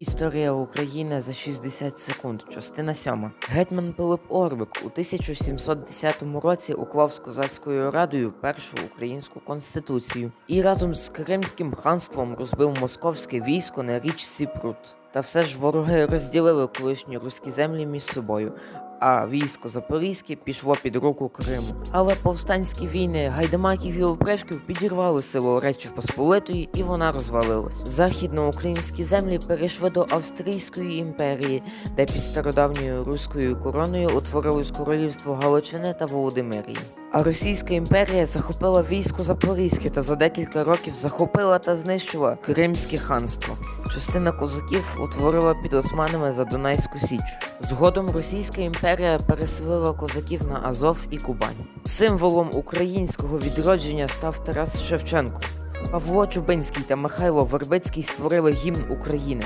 Історія України за 60 секунд. Частина 7. Гетьман Пилип Орбик у 1710 році уклав з козацькою радою першу українську конституцію і разом з Кримським ханством розбив московське військо на річці Прут. Та все ж вороги розділили колишні руські землі між собою. А військо Запорізьке пішло під руку Криму. Але повстанські війни гайдамаків і опришків підірвали силу Речі Посполитої, і вона розвалилась. Західноукраїнські землі перейшли до Австрійської імперії, де під стародавньою руською короною утворилось королівство Галичини та Володимирії. А Російська імперія захопила військо Запорізьке та за декілька років захопила та знищила Кримське ханство. Частина козаків утворила під османами за Дунайську Січ. Згодом Російська імперія переселила козаків на Азов і Кубань. Символом українського відродження став Тарас Шевченко. Павло Чубинський та Михайло Вербицький створили гімн України.